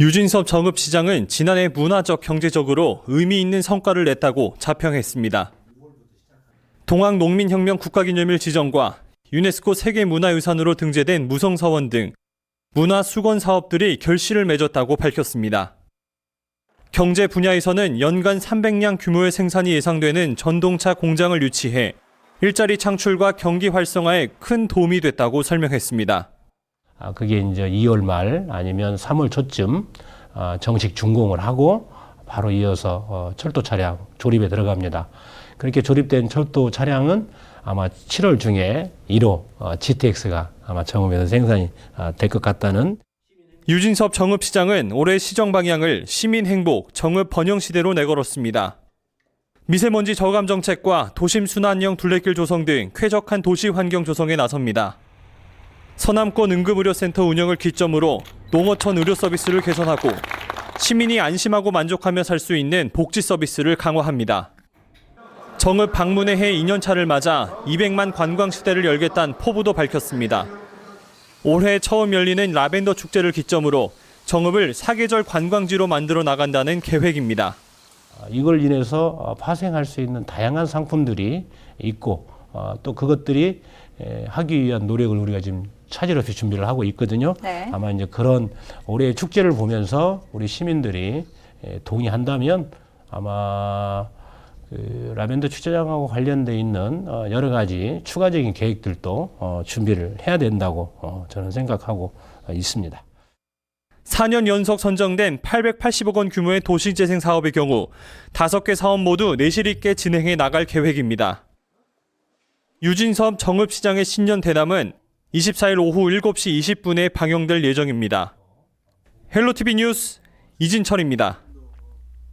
유진섭 정읍시장은 지난해 문화적 경제적으로 의미 있는 성과를 냈다고 자평했습니다. 동학농민혁명 국가기념일 지정과 유네스코 세계문화유산으로 등재된 무성서원 등 문화 수건 사업들이 결실을 맺었다고 밝혔습니다. 경제 분야에서는 연간 300량 규모의 생산이 예상되는 전동차 공장을 유치해 일자리 창출과 경기 활성화에 큰 도움이 됐다고 설명했습니다. 아, 그게 이제 2월 말 아니면 3월 초쯤 아, 정식 준공을 하고 바로 이어서 어, 철도 차량 조립에 들어갑니다. 그렇게 조립된 철도 차량은 아마 7월 중에 1호 어, GTX가 아마 정읍에서 생산이 아, 될것 같다는 유진섭 정읍시장은 올해 시정 방향을 시민 행복, 정읍 번영 시대로 내걸었습니다. 미세먼지 저감 정책과 도심 순환형 둘레길 조성 등 쾌적한 도시 환경 조성에 나섭니다. 서남권 응급의료센터 운영을 기점으로 농어촌 의료 서비스를 개선하고 시민이 안심하고 만족하며 살 수 있는 복지 서비스를 강화합니다. 정읍 방문의 해 2년차를 맞아 200만 관광 시대를 열겠다는 포부도 밝혔습니다. 올해 처음 열리는 라벤더 축제를 기점으로 정읍을 사계절 관광지로 만들어 나간다는 계획입니다. 어, 이걸 인해서 어, 파생할 수 있는 다양한 상품들이 있고 어, 또 그것들이 에, 하기 위한 노력을 우리가 지금 차질 없이 준비를 하고 있거든요. 네. 아마 이제 그런 올해의 축제를 보면서 우리 시민들이 에, 동의한다면 아마 그 라벤더 축제장하고 관련돼 있는 어, 여러 가지 추가적인 계획들도 어, 준비를 해야 된다고 어, 저는 생각하고 어, 있습니다. 4년 연속 선정된 880억 원 규모의 도시재생 사업의 경우 5개 사업 모두 내실 있게 진행해 나갈 계획입니다. 유진섭 정읍시장의 신년 대담은 24일 오후 7시 20분에 방영될 예정입니다. 헬로티비 뉴스 이진철입니다.